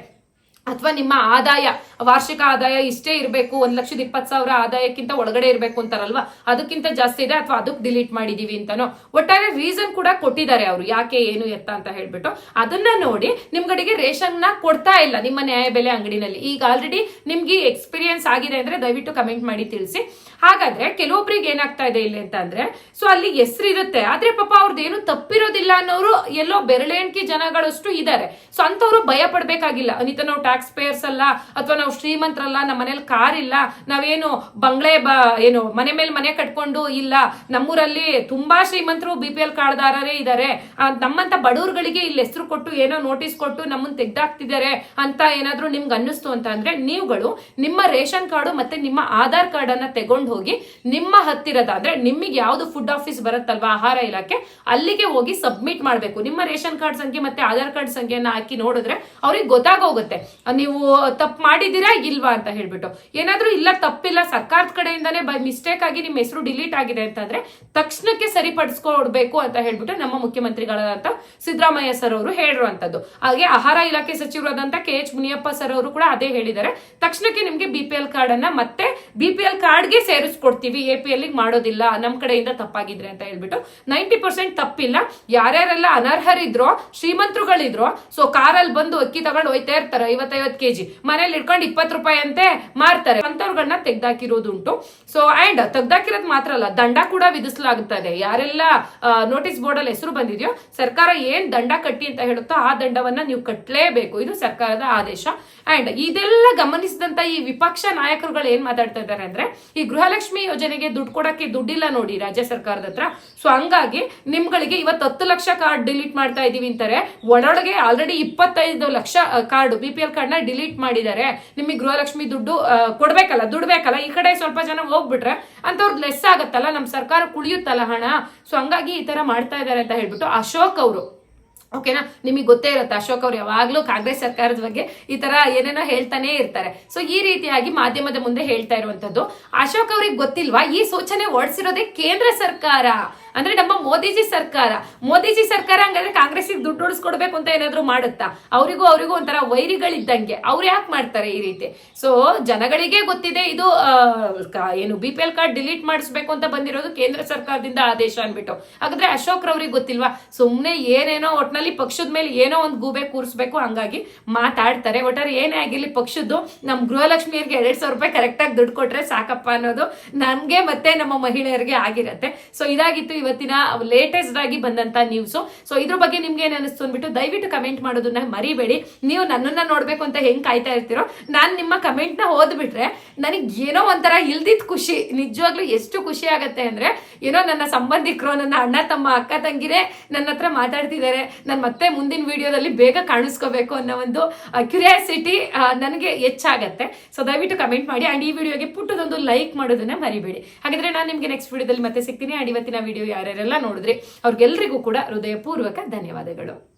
ಅಥವಾ ನಿಮ್ಮ ಆದಾಯ, ವಾರ್ಷಿಕ ಆದಾಯ ಇಷ್ಟೇ ಇರಬೇಕು, ಒಂದ್ ಲಕ್ಷದ ಇಪ್ಪತ್ತು ಸಾವಿರ ಆದಾಯಕ್ಕಿಂತ ಒಳಗಡೆ ಇರಬೇಕು ಅಂತಾರಲ್ವಾ? ಅದಕ್ಕಿಂತ ಜಾಸ್ತಿ ಇದೆ ಅಥವಾ ಅದಕ್ಕೆ ಡಿಲೀಟ್ ಮಾಡಿದೀವಿ ಅಂತಾನೋ? ಒಟ್ಟಾರೆ ರೀಸನ್ ಕೂಡ ಕೊಟ್ಟಿದ್ದಾರೆ ಅವರು, ಯಾಕೆ ಏನು ಎತ್ತ ಅಂತ ಹೇಳ್ಬಿಟ್ಟು. ಅದನ್ನ ನೋಡಿ ನಿಮ್ಗಡೆಗೆ ರೇಷನ್ನ ಕೊಡ್ತಾ ಇಲ್ಲ, ನಿಮ್ಮ ನ್ಯಾಯಬೆಲೆ ಅಂಗಡಿನಲ್ಲಿ. ಈಗ ಆಲ್ರೆಡಿ ನಿಮ್ಗೆ ಎಕ್ಸ್ಪೀರಿಯನ್ಸ್ ಆಗಿದೆ ಅಂದ್ರೆ ದಯವಿಟ್ಟು ಕಮೆಂಟ್ ಮಾಡಿ ತಿಳಿಸಿ. ಹಾಗಾದ್ರೆ ಕೆಲವೊಬ್ರಿಗೆ ಏನಾಗ್ತಾ ಇದೆ ಇಲ್ಲಿ ಅಂತ ಅಂದ್ರೆ ಸೊ ಅಲ್ಲಿ ಹೆಸರು ಇರುತ್ತೆ ಆದ್ರೆ ಪಾಪ ಅವ್ರದ್ದು ಏನು ತಪ್ಪಿರೋದಿಲ್ಲ ಅನ್ನೋರು ಎಲ್ಲೋ ಬೆರಳೆಣಿಕೆ ಜನಗಳಷ್ಟು ಇದ್ದಾರೆ ಸೊ ಅಂತವ್ರು ಭಯ ಪಡ್ಬೇಕಾಗಿಲ್ಲ. ಅನಿತ, ನಾವು ಟ್ಯಾಕ್ಸ್ ಪೇಯರ್ಸ್ ಅಲ್ಲ, ಅಥವಾ ನಾವು ಶ್ರೀಮಂತರಲ್ಲ, ನಮ್ಮ ಮನೇಲಿ ಕಾರ್ ಇಲ್ಲ, ನಾವೇನು ಬಂಗ್ಲೆ ಬ, ಏನು ಮನೆ ಮೇಲೆ ಮನೆ ಕಟ್ಕೊಂಡು ಇಲ್ಲ, ನಮ್ಮೂರಲ್ಲಿ ತುಂಬಾ ಶ್ರೀಮಂತರು ಬಿ ಪಿ ಎಲ್ ಕಾರ್ಡ್ದಾರರೇ ಇದ್ದಾರೆ ನಮ್ಮಂತ ಬಡವರುಗಳಿಗೆ ಇಲ್ಲಿ ಹೆಸರು ಕೊಟ್ಟು, ಏನೋ ನೋಟಿಸ್ ಕೊಟ್ಟು ನಮ್ಮನ್ನ ತೆಗ್ದಾಕ್ತಿದ್ದಾರೆ ಅಂತ ಏನಾದ್ರೂ ನಿಮ್ಗೆ ಅನ್ನಿಸ್ತು ಅಂತ ಅಂದ್ರೆ, ನೀವುಗಳು ನಿಮ್ಮ ರೇಷನ್ ಕಾರ್ಡು ಮತ್ತೆ ನಿಮ್ಮ ಆಧಾರ್ ಕಾರ್ಡ್ ಅನ್ನ ತಗೊಂಡು ಹೋಗಿ ನಿಮ್ಮ ಹತ್ತಿರದ, ಅಂದ್ರೆ ನಿಮಗೆ ಯಾವ್ದು ಫುಡ್ ಆಫೀಸ್ ಬರುತ್ತಲ್ವಾ ಆಹಾರ ಇಲಾಖೆ, ಅಲ್ಲಿಗೆ ಹೋಗಿ ಸಬ್ಮಿಟ್ ಮಾಡಬೇಕು. ನಿಮ್ಮ ರೇಷನ್ ಕಾರ್ಡ್ ಸಂಖ್ಯೆ ಮತ್ತೆ ಆಧಾರ್ ಕಾರ್ಡ್ ಸಂಖ್ಯೆಯನ್ನ ಹಾಕಿ ನೋಡಿದ್ರೆ ಅವ್ರಿಗೆ ಗೊತ್ತಾಗೋಗುತ್ತೆ. ನೀವು ತಪ್ಪು ಮಾಡಿದೀರಾ ಇಲ್ವಾ ಅಂತ ಹೇಳ್ಬಿಟ್ಟು. ಏನಾದ್ರೂ ಇಲ್ಲ, ತಪ್ಪಿಲ್ಲ, ಸರ್ಕಾರದ ಕಡೆಯಿಂದಾನೇ ಬೈ ಮಿಸ್ಟೇಕ್ ಆಗಿ ನಿಮ್ಮ ಹೆಸರು ಡಿಲೀಟ್ ಆಗಿದೆ ಅಂತಂದ್ರೆ ತಕ್ಷಣಕ್ಕೆ ಸರಿಪಡಿಸ್ಕೊಡ್ಬೇಕು ಅಂತ ಹೇಳ್ಬಿಟ್ಟು ನಮ್ಮ ಮುಖ್ಯಮಂತ್ರಿಗಳಾದಂತ ಸಿದ್ದರಾಮಯ್ಯ ಸರ್ ಅವರು ಹೇಳಿರುವಂತದ್ದು ಹಾಗೆ ಆಹಾರ ಇಲಾಖೆ ಸಚಿವರಾದಂತ ಕೆ ಎಚ್ ಮುನಿಯಪ್ಪ ಸರ್ ಅವರು ಕೂಡ ಅದೇ ಹೇಳಿದ್ದಾರೆ. ತಕ್ಷಣಕ್ಕೆ ನಿಮ್ಗೆ ಬಿ ಪಿ ಎಲ್ ಕಾರ್ಡ್ ಅನ್ನ ಮತ್ತೆ ಬಿ ಪಿ ಎಲ್ ಕಾರ್ಡ್ಗೆ ಸೇರಿಸ್ಕೊಡ್ತೀವಿ ಎ ಪಿ ಎಲ್ಲಿಗೆ ಮಾಡೋದಿಲ್ಲ ನಮ್ಮ ಕಡೆಯಿಂದ ತಪ್ಪಾಗಿದ್ರೆ ಅಂತ ಹೇಳ್ಬಿಟ್ಟು. ನೈಂಟಿ ಪರ್ಸೆಂಟ್ ತಪ್ಪಿಲ್ಲ. ಯಾರ್ಯಾರೆಲ್ಲ ಅನರ್ಹರಿದ್ರೋ, ಶ್ರೀಮಂತರುಗಳಿದ್ರೋ, ಸೊ ಕಾರಲ್ಲಿ ಬಂದು ಅಕ್ಕಿ ತಗೊಂಡು ಹೋಯ್ತಾ ಇರ್ತಾರೆ, ಐವತ್ತೈವತ್ತು ಕೆಜಿ. ಮನೇಲಿ ಇಟ್ಕೊಂಡು ಇಪ್ಪತ್ತು ರೂಪಾಯಿ ಅಂತೆ ಮಾರ್ತಾರೆ. ಅಂತವ್ರಗಳನ್ನ ತೆಗ್ದಾಕಿರೋದುಂಟು. ಸೊ ಅಂಡ್ ತೆಗ್ದಾಕಿರೋದು ಮಾತ್ರ ಅಲ್ಲ, ದಂಡ ಕೂಡ ವಿಧಿಸಲಾಗುತ್ತದೆ ಯಾರೆಲ್ಲ ನೋಟಿಸ್ ಬೋರ್ಡ್ ಅಲ್ಲಿ ಹೆಸರು ಬಂದಿದೆಯೋ, ಸರ್ಕಾರ ಏನ್ ದಂಡ ಕಟ್ಟಿ ಅಂತ ಹೇಳುತ್ತೋ ಆ ದಂಡವನ್ನ ನೀವು ಕಟ್ಟಲೇಬೇಕು ಇದು ಸರ್ಕಾರದ ಆದೇಶ. ಅಂಡ್ ಇದೆಲ್ಲ ಗಮನಿಸಿದಂತ ಈ ವಿಪಕ್ಷ ನಾಯಕರುಗಳು ಏನ್ ಮಾತಾಡ್ತಾ ಇದ್ದಾರೆ ಅಂದ್ರೆ, ಈ ಗೃಹಲಕ್ಷ್ಮಿ ಯೋಜನೆಗೆ ದುಡ್ಡು ಕೊಡಕ್ಕೆ ದುಡ್ಡಿಲ್ಲ ನೋಡಿ ರಾಜ್ಯ ಸರ್ಕಾರದ ಹತ್ರ. ಸೊ ಹಂಗಾಗಿ ನಿಮ್ಗಳಿಗೆ ಇವತ್ತು ಹತ್ತು ಲಕ್ಷ ಕಾರ್ಡ್ ಡಿಲೀಟ್ ಮಾಡ್ತಾ ಇದೀವಿ ಅಂತಾರೆ. ಒಳೊಳಗೆ ಆಲ್ರೆಡಿ ಇಪ್ಪತ್ತೈದು lakh card B P L ಕಾರ್ಡ್ನ ಡಿಲೀಟ್ ಮಾಡಿದ್ದಾರೆ. ನಿಮಗೆ ಗೃಹಲಕ್ಷ್ಮಿ ದುಡ್ಡು ಕೊಡಬೇಕಲ್ಲ ದುಡ್ಬೇಕಲ್ಲ ಈ ಕಡೆ ಸ್ವಲ್ಪ ಜನ ಹೋಗ್ಬಿಟ್ರೆ ಅಂತವ್ರದ್ದು ಲೆಸ್ ಆಗತ್ತಲ್ಲ, ನಮ್ ಸರ್ಕಾರ ಕುಳಿಯುತ್ತಲ್ಲ ಹಣ. ಸೊ ಹಂಗಾಗಿ ಈ ತರ ಮಾಡ್ತಾ ಇದ್ದಾರೆ ಅಂತ ಹೇಳ್ಬಿಟ್ಟು ಅಶೋಕ್ ಅವರು. ಓಕೆನಾ ನಿಮಗೆ ಗೊತ್ತೇ ಇರುತ್ತೆ, ಅಶೋಕ್ ಅವರು ಯಾವಾಗ್ಲೂ ಕಾಂಗ್ರೆಸ್ ಸರ್ಕಾರದ ಬಗ್ಗೆ ಈ ತರ ಏನೇನೋ ಹೇಳ್ತಾನೆ ಇರ್ತಾರೆ. ಸೊ ಈ ರೀತಿಯಾಗಿ ಮಾಧ್ಯಮದ ಮುಂದೆ ಹೇಳ್ತಾ ಇರುವಂತದ್ದು ಅಶೋಕ್ ಅವ್ರಿಗೆ ಗೊತ್ತಿಲ್ವಾ? ಈ ಸೂಚನೆ ಹೊರಡಿಸಿರೋದೇ ಕೇಂದ್ರ ಸರ್ಕಾರ. ಅಂದ್ರೆ ನಮ್ಮ ಮೋದಿಜಿ ಸರ್ಕಾರ ಮೋದಿಜಿ ಸರ್ಕಾರ ಹಂಗಾದ್ರೆ ಕಾಂಗ್ರೆಸ್ಗೆ ದುಡ್ಡು ಉಳಿಸ್ಕೊಡ್ಬೇಕು ಅಂತ ಏನಾದ್ರು ಮಾಡುತ್ತಾ? ಅವರಿಗೂ ಅವರಿಗೂ ಒಂಥರ ವೈರಿಗಳಿದ್ದಂಗೆ. ಅವ್ರು ಯಾಕೆ ಮಾಡ್ತಾರೆ ಈ ರೀತಿ? ಸೊ ಜನಗಳಿಗೆ ಗೊತ್ತಿದೆ ಇದು ಏನು B P L card delete ಮಾಡಿಸ್ಬೇಕು ಅಂತ ಬಂದಿರೋದು ಕೇಂದ್ರ ಸರ್ಕಾರದಿಂದ ಆದೇಶ ಅನ್ಬಿಟ್ಟು ಹಾಗಾದ್ರೆ ಅಶೋಕ್ ರವ್ರಿಗೆ ಗೊತ್ತಿಲ್ವಾ? ಸುಮ್ನೆ ಏನೇನೋ ಒಟ್ನಲ್ಲಿ ಪಕ್ಷದ ಮೇಲೆ ಏನೋ ಒಂದು ಗೂಬೆ ಕೂರಿಸ್ಬೇಕು, ಹಂಗಾಗಿ ಮಾತಾಡ್ತಾರೆ. ಒಟ್ಟಾರೆ ಏನೇ ಆಗಿರ್ಲಿ ಪಕ್ಷದ್ದು ನಮ್ ಗೃಹಲಕ್ಷ್ಮಿಯರಿಗೆ ಎರಡ್ ಸಾವಿರ ರೂಪಾಯಿ ಕರೆಕ್ಟಾಗಿ ದುಡ್ಡು ಕೊಟ್ರೆ ಸಾಕಪ್ಪ ಅನ್ನೋದು ನಮ್ಗೆ ಮತ್ತೆ ನಮ್ಮ ಮಹಿಳೆಯರಿಗೆ ಆಗಿರತ್ತೆ. ಸೊ ಇದಾಗಿತ್ತು ಇವತ್ತಿನ ಲೇಟೆಸ್ಟ್ ಆಗಿ ಬಂದಂತ ನ್ಯೂಸ್ ಸೊ ಇದ್ರ ಬಗ್ಗೆ ನಿಮ್ಗೆ ಏನ್ ಅನಿಸ್ತು ಅಂದ್ಬಿಟ್ಟು ದಯವಿಟ್ಟು ಕಮೆಂಟ್ ಮಾಡೋದನ್ನ ಮರಿಬೇಡಿ. ನೀವು ನನ್ನನ್ನ ನೋಡ್ಬೇಕು ಅಂತ ಹೆಂಗ್ ಕಾಯ್ತಾ ಇರ್ತೀರೋ, ನಾನ್ ನಿಮ್ಮ ಕಮೆಂಟ್ನ ಓದ್ಬಿಟ್ರೆ ನನಗೆ ಏನೋ ಒಂಥರ ಇಲ್ದಿದ್ ಖುಷಿ. ನಿಜವಾಗ್ಲೂ ಎಷ್ಟು ಖುಷಿ ಆಗತ್ತೆ ಅಂದ್ರೆ, ಏನೋ ನನ್ನ ಸಂಬಂಧಿಕರು, ನನ್ನ ಅಣ್ಣ ತಮ್ಮ, ಅಕ್ಕ ತಂಗಿರೇ ನನ್ನ ಹತ್ರ ಮಾತಾಡ್ತಿದ್ದಾರೆ. ನಾನು ಮತ್ತೆ ಮುಂದಿನ ವಿಡಿಯೋದಲ್ಲಿ ಬೇಗ ಕಾಣಿಸ್ಕೋಬೇಕು ಅನ್ನೋ ಒಂದು ಕ್ಯೂರಿಯಾಸಿಟಿ ನನಗೆ ಹೆಚ್ಚಾಗತ್ತೆ. ಸೊ ದಯವಿಟ್ಟು ಕಮೆಂಟ್ ಮಾಡಿ. ಅಂಡ್ ಈ ವಿಡಿಯೋಗೆ ಪುಟ್ಟದೊಂದು ಲೈಕ್ ಮಾಡೋದನ್ನ ಮರಿಬೇಡಿ. ಹಾಗಾದ್ರೆ ನಾನು ನಿಮಗೆ ನೆಕ್ಸ್ಟ್ ವಿಡಿಯೋದಲ್ಲಿ ಮತ್ತೆ ಸಿಗ್ತೀನಿ. ಅಂಡ್ ಇವತ್ತಿನ ವಿಡಿಯೋ ಯಾರ್ಯಾರೆಲ್ಲ ನೋಡಿದ್ರಿ ಅವ್ರಿಗೆಲ್ರಿಗೂ ಕೂಡ ಹೃದಯಪೂರ್ವಕ ಧನ್ಯವಾದಗಳು.